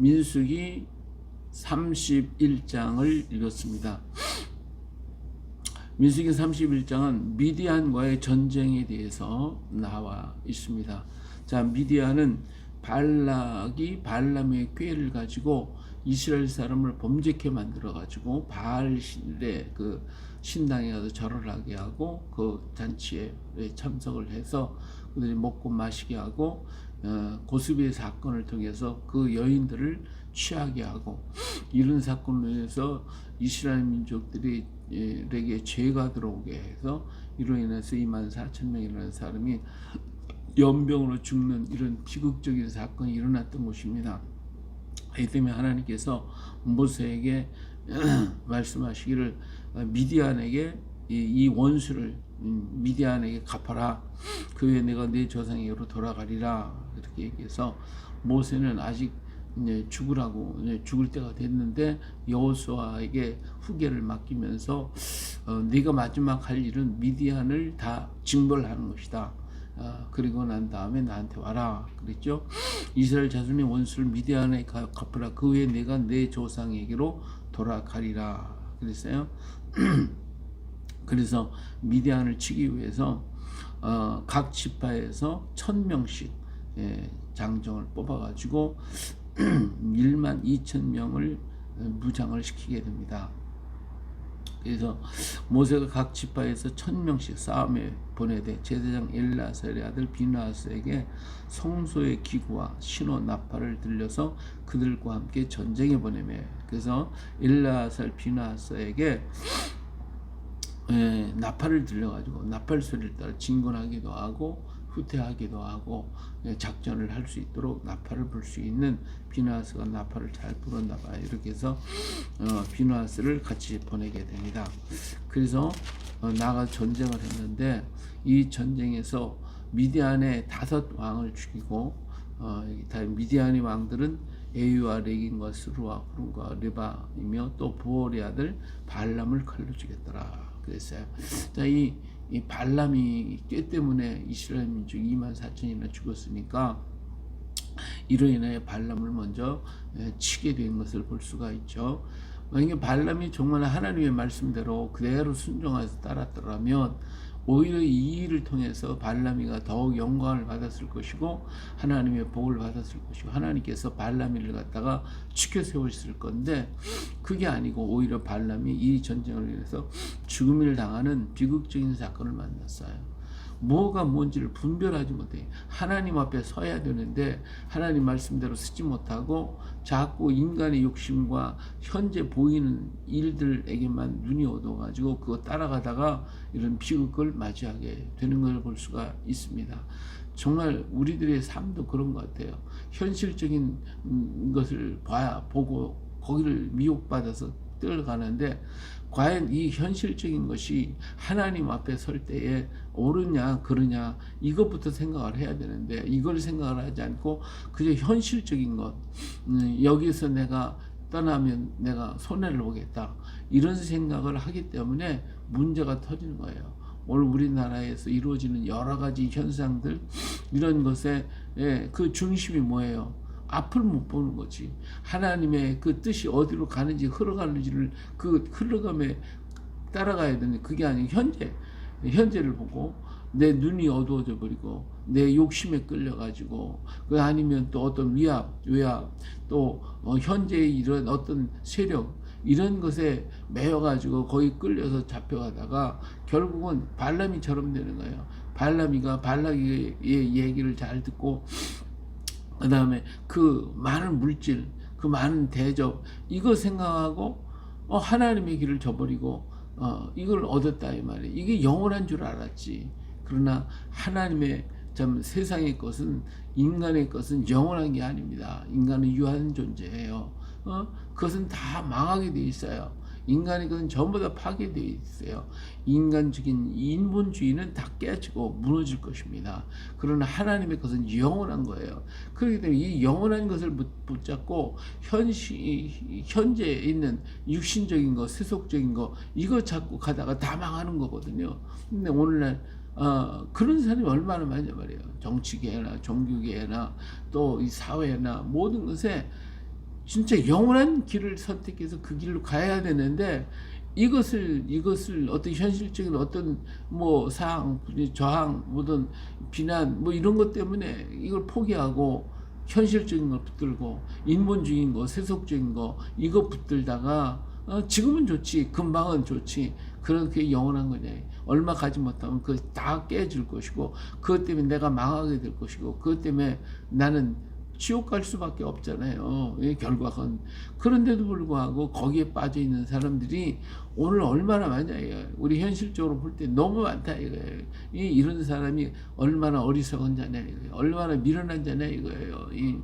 민수기 31장을 읽었습니다. 민수기 31장은 미디안과의 전쟁에 대해서 나와 있습니다. 자, 미디안은 발락이 발람의 꾀를 가지고 이스라엘 사람을 범죄케 만들어 가지고 바알 신의 그 신당에 가서 절을 하게 하고 그 잔치에 참석을 해서 그들이 먹고 마시게 하고 어, 고수비의 사건을 통해서 그 여인들을 취하게 하고 이런 사건으로 인해서 이스라엘 민족들이 에게 죄가 들어오게 해서 이로 인해서 2만 4천 명이라는 사람이 연병으로 죽는 이런 비극적인 사건이 일어났던 것입니다. 이 때문에 하나님께서 모세에게 말씀하시기를 미디안에게 이 원수를 음, 미디안에게 갚아라. 그 후에 내가 내 조상에게로 돌아가리라. 이렇게 얘기해서 모세는 아직 이제 죽으라고 이제 죽을 때가 됐는데 여호수아에게 후계를 맡기면서 어, 네가 마지막 할 일은 미디안을 다 징벌하는 것이다. 어, 그리고 난 다음에 나한테 와라 그랬죠. 이스라엘 자손의 원수를 미디안에 갚으라. 그 후에 내가 내 조상에게로 돌아가리라 그랬어요. 그래서 미디안을 치기 위해서 어, 각 지파에서 천 명씩 예, 장정을 뽑아가지고 1만 2천 명을 무장을 시키게 됩니다. 그래서 모세가 각 지파에서 천 명씩 싸움에 보내되 제사장 엘라살의 아들 비나스에게 성소의 기구와 신호 나팔을 들려서 그들과 함께 전쟁에 보내매 그래서 엘라살 비나스에게 예, 나팔을 들려가지고 나팔 소리를 따라 진군하기도 하고 후퇴하기도 하고 예, 작전을 할 수 있도록 나팔을 불 수 있는 비누아스가 나팔을 잘 불었나 봐요. 이렇게 해서 어, 비누아스를 같이 보내게 됩니다. 그래서 어, 나가 전쟁을 했는데 이 전쟁에서 미디안의 다섯 왕을 죽이고 어, 미디안의 왕들은 에유와 레긴과 스루와 후른과 르바이며 또 부올의 아들 발람을 칼로 죽였더라. 그랬어요. 자, 이, 이 발람이 꾀 때문에 이스라엘 민족 2만 4천이나 죽었으니까 이로 인해 발람을 먼저 예, 치게 된 것을 볼 수가 있죠. 만약에 발람이 정말 하나님의 말씀대로 그대로 순종해서 따랐더라면 오히려 이 일을 통해서 발람이가 더욱 영광을 받았을 것이고 하나님의 복을 받았을 것이고 하나님께서 발람이를 갖다가 지켜 세우셨을 건데 그게 아니고 오히려 발람이 이 전쟁을 위해서 죽음을 당하는 비극적인 사건을 만났어요. 뭐가 뭔지를 분별하지 못해. 하나님 앞에 서야 되는데 하나님 말씀대로 쓰지 못하고 자꾸 인간의 욕심과 현재 보이는 일들에게만 눈이 얻어가지고 그거 따라가다가 이런 비극을 맞이하게 되는 걸 볼 수가 있습니다. 정말 우리들의 삶도 그런 것 같아요. 현실적인 음, 것을 봐야 보고 거기를 미혹받아서 뛰어가는데 과연 이 현실적인 것이 하나님 앞에 설 때에 옳으냐 그러냐 이것부터 생각을 해야 되는데 이걸 생각을 하지 않고 그저 현실적인 것 음, 여기서 내가 떠나면 내가 손해를 보겠다 이런 생각을 하기 때문에 문제가 터지는 거예요. 오늘 우리나라에서 이루어지는 여러 가지 현상들 이런 것에 예, 그 중심이 뭐예요? 앞을 못 보는 거지. 하나님의 그 뜻이 어디로 가는지 흘러가는지를 그 흘러감에 따라가야 되는 그게 아니고 현재 현재를 보고 내 눈이 어두워져 버리고 내 욕심에 끌려 가지고 그 아니면 또 어떤 위압 외압 또 어, 현재의 이런 어떤 세력 이런 것에 매여 가지고 거기 끌려서 잡혀가다가 결국은 발람이처럼 되는 거예요. 발람이가 발락의 얘기를 잘 듣고 그 다음에 그 많은 물질, 그 많은 대접, 이거 생각하고, 어, 하나님의 길을 저버리고, 어, 이걸 얻었다, 이 말이에요. 이게 영원한 줄 알았지. 그러나 하나님의 참 세상의 것은, 인간의 것은 영원한 게 아닙니다. 인간은 유한 존재예요. 어? 그것은 다 망하게 돼 있어요. 인간의 것은 전부 다 파괴되어 있어요. 인간적인 인본주의는 다 깨지고 무너질 것입니다. 그러나 하나님의 것은 영원한 거예요. 그렇기 때문에 이 영원한 것을 붙잡고 현시, 현재에 있는 육신적인 거, 세속적인 거, 이거 잡고 가다가 다 망하는 거거든요. 근데 오늘날 어, 그런 사람이 얼마나 많냐 말이에요. 정치계나 종교계나 또 이 사회나 모든 것에 진짜 영원한 길을 선택해서 그 길로 가야 되는데 이것을 이것을 어떤 현실적인 어떤 뭐 사항 저항 뭐든 비난 뭐 이런 것 때문에 이걸 포기하고 현실적인 걸 붙들고 인본주의인 거 세속적인 거 이거 붙들다가 어, 지금은 좋지 금방은 좋지. 그렇게 영원한 거냐. 얼마 가지 못하면 그 다 깨질 것이고 그것 때문에 내가 망하게 될 것이고 그것 때문에 나는 지옥 갈 수밖에 없잖아요. 이 결과건 그런데도 불구하고 거기에 빠져 있는 사람들이 오늘 얼마나 많냐 이거예요. 우리 현실적으로 볼 때 너무 많다 이거예요. 이 이런 사람이 얼마나 어리석은 자냐 이거예요. 얼마나 미련한 자냐 이거예요. 이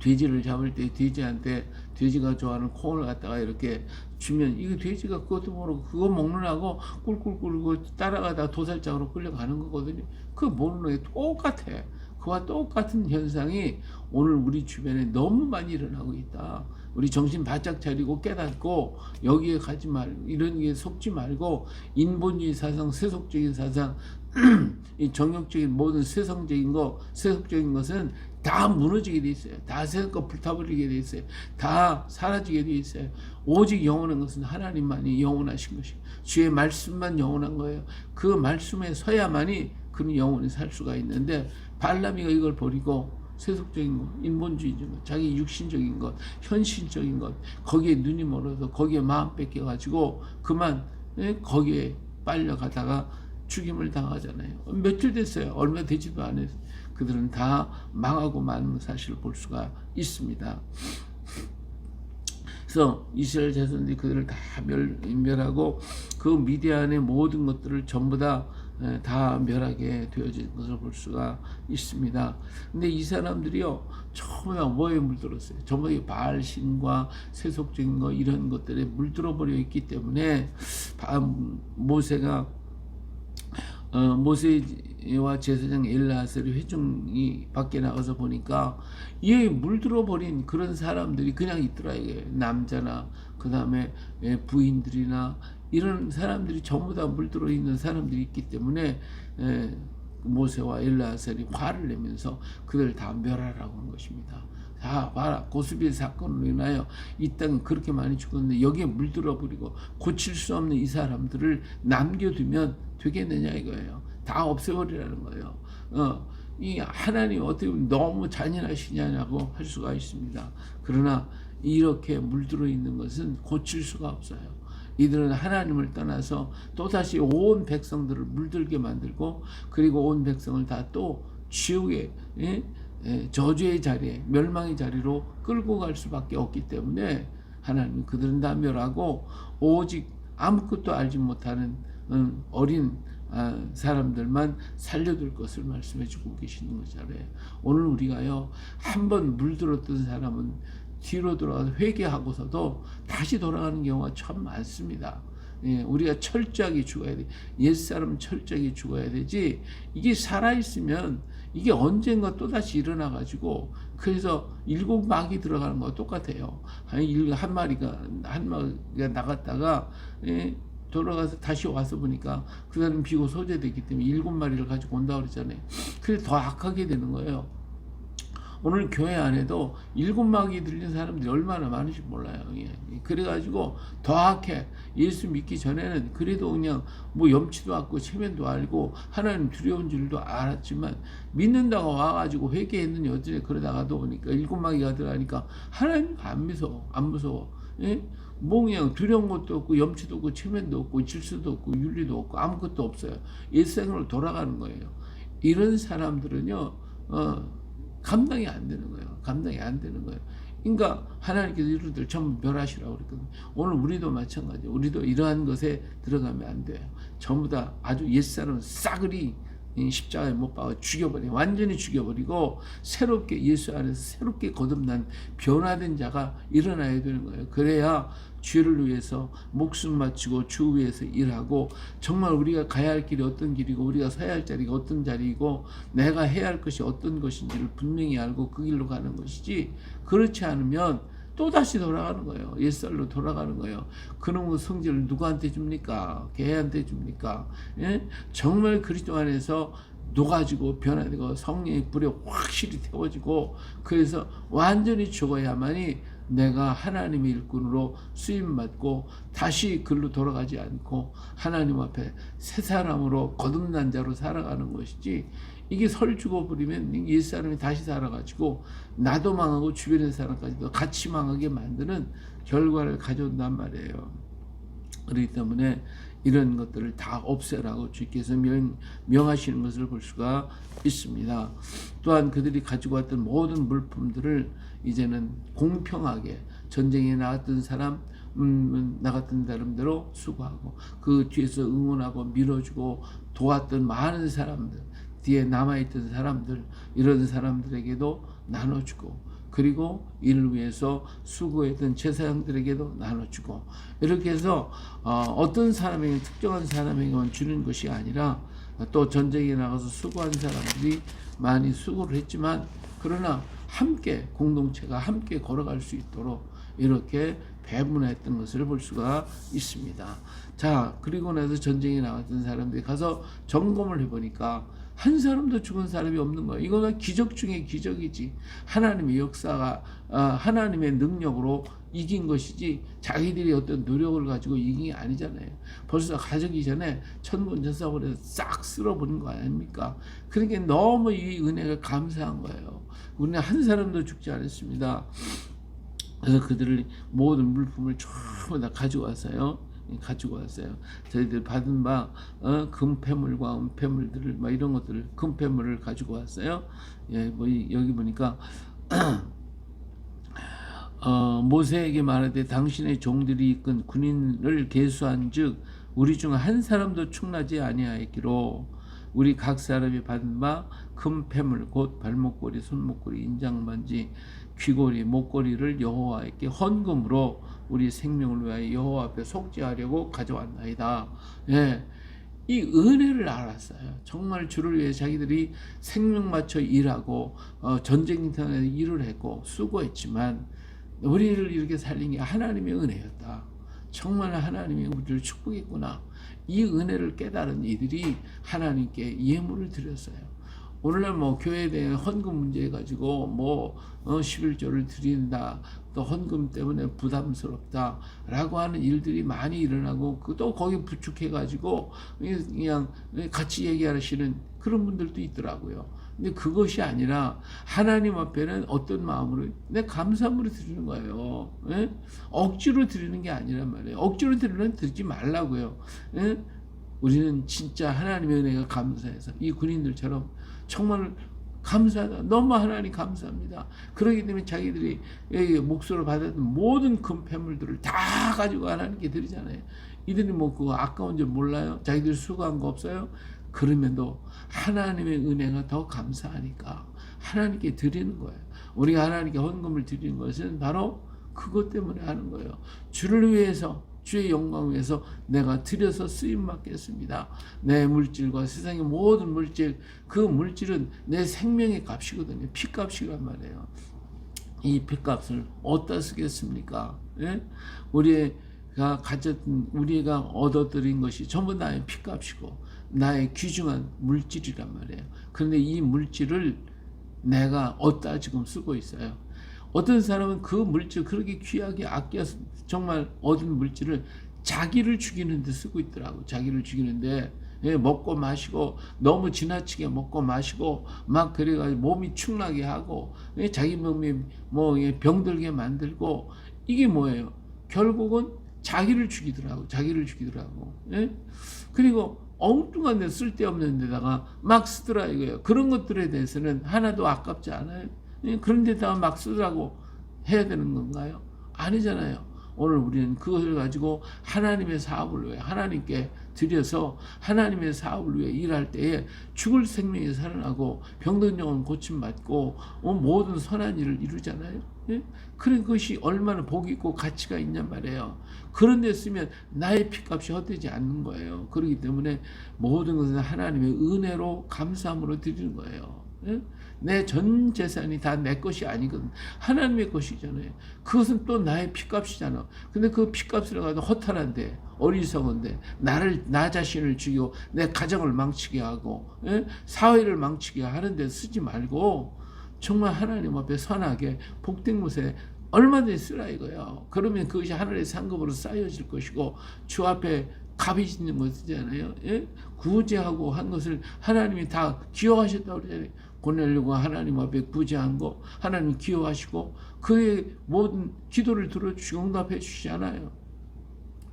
돼지를 잡을 때 돼지한테 돼지가 좋아하는 콩을 갖다가 이렇게 주면 이거 돼지가 그것도 모르고 그거 먹느라고 꿀꿀꿀 따라가다 도살장으로 끌려가는 거거든요. 그거 모르는 게 똑같아. 그와 똑같은 현상이 오늘 우리 주변에 너무 많이 일어나고 있다. 우리 정신 바짝 차리고 깨닫고 여기에 가지 말고 이런 게 속지 말고 인본주의 사상, 세속적인 사상, 이 정욕적인 모든 세상적인 거, 세속적인 것은 다 무너지게 돼 있어요. 다 세상과 불타버리게 돼 있어요. 다 사라지게 돼 있어요. 오직 영원한 것은 하나님만이 영원하신 것이 주의 말씀만 영원한 거예요. 그 말씀에 서야만이 그는 영원히 살 수가 있는데 발람이가 이걸 버리고 세속적인 것, 인본주의적인 것, 자기 육신적인 것, 현실적인 것, 거기에 눈이 멀어서 거기에 마음 뺏겨가지고 그만 예? 거기에 빨려가다가 죽임을 당하잖아요. 며칠 됐어요. 얼마 되지도 않았어요. 그들은 다 망하고 마는 사실을 볼 수가 있습니다. 그래서 이스라엘 자손들이 그들을 다 멸, 멸하고 그 미디안의 모든 것들을 전부 다 다 멸하게 되어진 것을 볼 수가 있습니다. 근데 이 사람들이요, 다 뭐에 물들었어요? 전부 다 발신과 세속적인 거 이런 것들에 물들어 버려 있기 때문에 모세가 어, 모세와 제사장 엘라셀의 회중이 밖에 나가서 보니까 이 물들어 버린 그런 사람들이 그냥 있더라 이게 남자나 그 다음에 부인들이나 이런 사람들이 전부 다 물들어 있는 사람들이 있기 때문에 에, 모세와 엘라셀이 화를 내면서 그들 다 멸하라고 한 것입니다. 자 봐라 고수비 사건으로 인하여 이 땅은 그렇게 많이 죽었는데 여기에 물들어 버리고 고칠 수 없는 이 사람들을 남겨두면 되겠느냐 이거예요. 다 없애버리라는 거예요. 어, 이 하나님 어떻게 보면 너무 잔인하시냐고 할 수가 있습니다. 그러나 이렇게 물들어 있는 것은 고칠 수가 없어요. 이들은 하나님을 떠나서 또다시 온 백성들을 물들게 만들고 그리고 온 백성을 다 또 지옥의 예? 예, 저주의 자리에 멸망의 자리로 끌고 갈 수밖에 없기 때문에 하나님 그들은 다 멸하고 오직 아무것도 알지 못하는 음, 어린 아, 사람들만 살려둘 것을 말씀해 주고 계시는 거잖아요. 오늘 우리가요 한 번 물들었던 사람은 뒤로 돌아가서 회개하고서도 다시 돌아가는 경우가 참 많습니다. 예, 우리가 철저하게 죽어야 돼. 옛사람 철저하게 죽어야 되지. 이게 살아있으면 이게 언젠가 또다시 일어나가지고 그래서 일곱 막이 들어가는 거 똑같아요. 한 마리가, 한 마리가 나갔다가, 예, 돌아가서 다시 와서 보니까 그 사람 비고 소재되기 때문에 일곱 마리를 가지고 온다 그랬잖아요. 그래서 더 악하게 되는 거예요. 오늘 교회 안에도 일곱 마귀 들린 사람들이 얼마나 많은지 몰라요. 예. 그래가지고 더 악해. 예수 믿기 전에는 그래도 그냥 뭐 염치도 않고 체면도 알고 하나님 두려운 줄도 알았지만 믿는다고 와가지고 회개했는 여전히 그러다가도 보니까 일곱 마귀가 들어가니까 하나님 안 무서워. 안 무서워. 예? 뭐 그냥 두려운 것도 없고 염치도 없고 체면도 없고 질서도 없고 윤리도 없고 아무것도 없어요. 일생으로 돌아가는 거예요. 이런 사람들은요. 어, 감당이 안 되는 거예요. 감당이 안 되는 거예요. 그러니까 하나님께서 이들을 전부 멸하시라고 그랬거든요. 오늘 우리도 마찬가지. 우리도 이러한 것에 들어가면 안 돼요. 전부 다 아주 옛사람 싸그리 십자가에 못 박아 죽여버려 완전히 죽여버리고 새롭게 예수 안에서 새롭게 거듭난 변화된 자가 일어나야 되는 거예요. 그래야 죄를 위해서 목숨 바치고 주 위해서 일하고 정말 우리가 가야 할 길이 어떤 길이고 우리가 서야 할 자리가 어떤 자리이고 내가 해야 할 것이 어떤 것인지를 분명히 알고 그 길로 가는 것이지 그렇지 않으면 또다시 돌아가는 거예요. 옛살로 돌아가는 거예요. 그놈의 성질을 누구한테 줍니까? 개한테 줍니까? 예? 정말 그리스도 안에서 녹아지고 변화되고 성령의 불에 확실히 태워지고 그래서 완전히 죽어야만이 내가 하나님의 일꾼으로 쓰임 받고 다시 글로 돌아가지 않고 하나님 앞에 새 사람으로 거듭난 자로 살아가는 것이지 이게 설 죽어버리면 옛 사람이 다시 살아가지고 나도 망하고 주변의 사람까지도 같이 망하게 만드는 결과를 가져온단 말이에요. 그렇기 때문에 이런 것들을 다 없애라고 주께서 명, 명하시는 것을 볼 수가 있습니다. 또한 그들이 가지고 왔던 모든 물품들을 이제는 공평하게 전쟁에 나갔던 사람 음, 나갔던 사람대로 수고하고 그 뒤에서 응원하고 밀어주고 도왔던 많은 사람들 뒤에 남아있던 사람들 이런 사람들에게도 나눠주고 그리고 이를 위해서 수고했던 제사장들에게도 나눠주고 이렇게 해서 어, 떤 사람에게 특정한 사람에게만 주는 것이 아니라 또 전쟁에 나가서 수고한 사람들이 많이 수고를 했지만 그러나 함께 공동체가 함께 걸어갈 수 있도록 이렇게 배분했던 것을 볼 수가 있습니다. 자 그리고 나서 전쟁에 나갔던 사람들이 가서 점검을 해보니까 한 사람도 죽은 사람이 없는 거예요. 이거는 기적 중에 기적이지. 하나님의 역사가 어, 하나님의 능력으로 이긴 것이지 자기들이 어떤 노력을 가지고 이긴 게 아니잖아요. 벌써 가져기 전에 천군천사원에서 싹 쓸어버린 거 아닙니까? 그러니까 너무 이 은혜가 감사한 거예요. 우리는 한 사람도 죽지 않았습니다. 그래서 그들을 모든 물품을 전부 다 가져왔어요. 가지고 왔어요. 저희들 받은 바 어, 금폐물과 은폐물들을 막 이런 것들을 금폐물을 가지고 왔어요. 예, 뭐 여기 보니까 어, 모세에게 말하되 당신의 종들이 이끈 군인을 계수한즉 우리 중 한 사람도 충나지 아니하였기로 우리 각 사람이 받은 바 금폐물 곧 발목걸이 손목걸이 인장반지 귀걸이 목걸이를 여호와에게 헌금으로 우리 생명을 위하여 여호와 앞에 속죄하려고 가져왔나이다. 예. 이 은혜를 알았어요. 정말 주를 위해 자기들이 생명 맞춰 일하고 어, 전쟁터에 일을 했고 수고했지만 우리를 이렇게 살린 게 하나님의 은혜였다. 정말 하나님이 우리를 축복했구나. 이 은혜를 깨달은 이들이 하나님께 예물을 드렸어요. 오늘날 뭐 교회에 대한 헌금 문제 가지고 뭐 어, 11조를 드린다. 또 헌금 때문에 부담스럽다라고 하는 일들이 많이 일어나고 그또 거기 부축해 가지고 그냥 같이 얘기하시는 그런 분들도 있더라고요. 근데 그것이 아니라 하나님 앞에는 어떤 마음으로 내 감사함으로 드리는 거예요. 예? 억지로 드리는 게 아니란 말이에요. 억지로 드리는 드리지 말라고요. 예? 우리는 진짜 하나님의 은혜가 감사해서 이 군인들처럼 정말 감사하다. 너무 하나님 감사합니다. 그러기 때문에 자기들이 목소를 받았던 모든 금폐물들을 다 가지고 하나님께 드리잖아요. 이들이 뭐 그거 아까운 줄 몰라요? 자기들 수고한 거 없어요? 그러면도 하나님의 은혜가 더 감사하니까 하나님께 드리는 거예요. 우리가 하나님께 헌금을 드리는 것은 바로 그것 때문에 하는 거예요. 주를 위해서 주의 영광 위해서 내가 들여서 쓰임 받겠습니다. 내 물질과 세상의 모든 물질, 그 물질은 내 생명의 값이거든요. 피값이란 말이에요. 이 피값을 어디다 쓰겠습니까? 예? 우리가 가졌던, 우리가 얻어들인 것이 전부 나의 피값이고, 나의 귀중한 물질이란 말이에요. 그런데 이 물질을 내가 어디다 지금 쓰고 있어요. 어떤 사람은 그 물질 그렇게 귀하게 아껴서 정말 얻은 물질을 자기를 죽이는 데 쓰고 있더라고. 자기를 죽이는데 예, 먹고 마시고 너무 지나치게 먹고 마시고 막 그래가지고 몸이 축나게 하고 예, 자기 몸이 뭐 예, 병들게 만들고 이게 뭐예요? 결국은 자기를 죽이더라고. 자기를 죽이더라고. 예? 그리고 엉뚱한 데 쓸데없는 데다가 막 쓰더라 이거예요. 그런 것들에 대해서는 하나도 아깝지 않아요. 예, 그런 데다가 막 쓰라고 해야 되는 건가요? 아니잖아요. 오늘 우리는 그것을 가지고 하나님의 사업을 위해 하나님께 드려서 하나님의 사업을 위해 일할 때에 죽을 생명이 살아나고 병든 영혼 고침받고 어, 모든 선한 일을 이루잖아요. 예? 그런 것이 얼마나 복이 있고 가치가 있냔 말이에요. 그런 데 쓰면 나의 피값이 헛되지 않는 거예요. 그렇기 때문에 모든 것은 하나님의 은혜로 감사함으로 드리는 거예요. 예? 내 전 재산이 다 내 것이 아니거든. 하나님의 것이잖아요. 그것은 또 나의 피값이잖아. 근데 그 피값을 가지고 허탈한데 어리석은데 나를 나 자신을 죽이고 내 가정을 망치게 하고 예? 사회를 망치게 하는데 쓰지 말고 정말 하나님 앞에 선하게 복된 곳에 얼마든지 쓰라 이거예요. 그러면 그것이 하늘의 상급으로 쌓여질 것이고 주 앞에 값이 있는 것이잖아요. 예? 구제하고 한 것을 하나님이 다 기여하셨다고 그러잖아요. 보내려고 하나님 앞에 구제한 거 하나님 기여하시고 그의 모든 기도를 들어주시고 응답해 주시잖아요.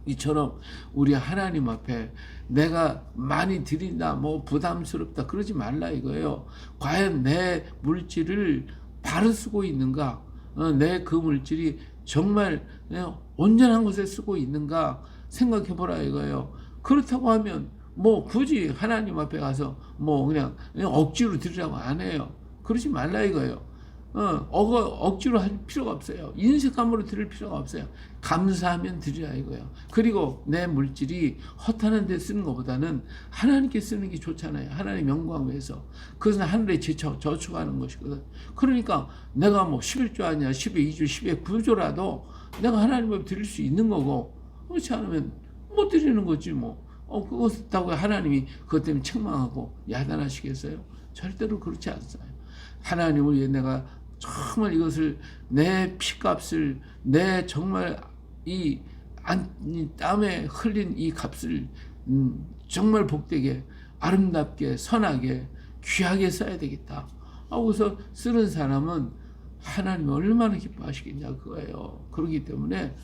이처럼 우리 하나님 앞에 내가 많이 드린다, 뭐 부담스럽다 그러지 말라 이거예요. 과연 내 물질을 바로 쓰고 있는가? 어, 내그 물질이 정말 어, 온전한 곳에 쓰고 있는가 생각해 보라 이거예요. 그렇다고 하면 뭐 굳이 하나님 앞에 가서 뭐 그냥 억지로 드리라고 안 해요. 그러지 말라 이거예요. 어, 억, 억지로 할 필요가 없어요. 인색함으로 드릴 필요가 없어요. 감사하면 드리라 이거예요. 그리고 내 물질이 허탄한 데 쓰는 것보다는 하나님께 쓰는 게 좋잖아요. 하나님 영광 위해서. 그것은 하늘에 지쳐 저축하는 것이거든. 그러니까 내가 뭐 11조 아니야, 12조, 10의 9조라도 내가 하나님 앞에 드릴 수 있는 거고, 그렇지 않으면 못 드리는 거지 뭐. 어, 그것다고 하나님이 그것 때문에 책망하고 야단하시겠어요? 절대로 그렇지 않아요. 하나님을 내가 정말 이것을 내 피값을 내 정말 이, 땀에 흘린 이 값을 음, 정말 복되게 아름답게 선하게 귀하게 써야 되겠다. 하고서 쓰는 사람은 하나님이 얼마나 기뻐하시겠냐 그거예요. 그렇기 때문에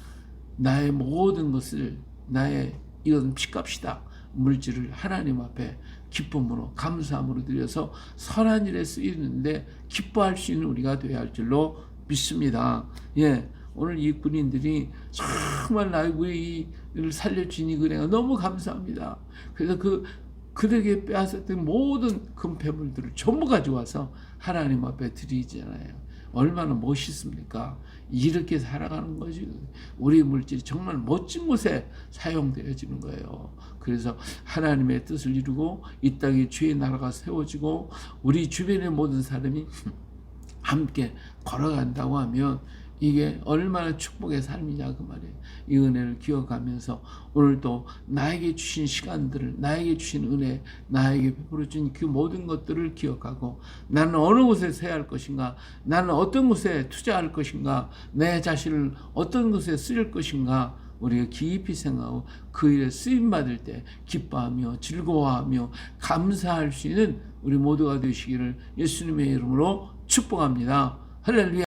나의 모든 것을 나의 이건 피값이다. 물질을 하나님 앞에 기쁨으로 감사함으로 드려서 선한 일에 쓰이는데 기뻐할 수 있는 우리가 되어야 할 줄로 믿습니다. 예. 오늘 이 군인들이 정말 나의 를 살려주니 그래가 너무 감사합니다. 그래서 그 그들에게 빼앗았던 모든 금패물들을 전부 가져와서 하나님 앞에 드리잖아요. 얼마나 멋있습니까? 이렇게 살아가는 거지. 우리 물질이 정말 멋진 곳에 사용되어지는 거예요. 그래서 하나님의 뜻을 이루고 이 땅에 주의 나라가 세워지고 우리 주변의 모든 사람이 함께 걸어간다고 하면 이게 얼마나 축복의 삶이냐 그 말이에요. 이 은혜를 기억하면서 오늘도 나에게 주신 시간들을 나에게 주신 은혜 나에게 베풀어 준그 모든 것들을 기억하고 나는 어느 곳에 서야 할 것인가 나는 어떤 곳에 투자할 것인가 내 자신을 어떤 곳에 쓸 것인가 우리가 깊이 생각하고 그 일에 쓰임 받을 때 기뻐하며 즐거워하며 감사할 수 있는 우리 모두가 되시기를 예수님의 이름으로 축복합니다. 할렐루야.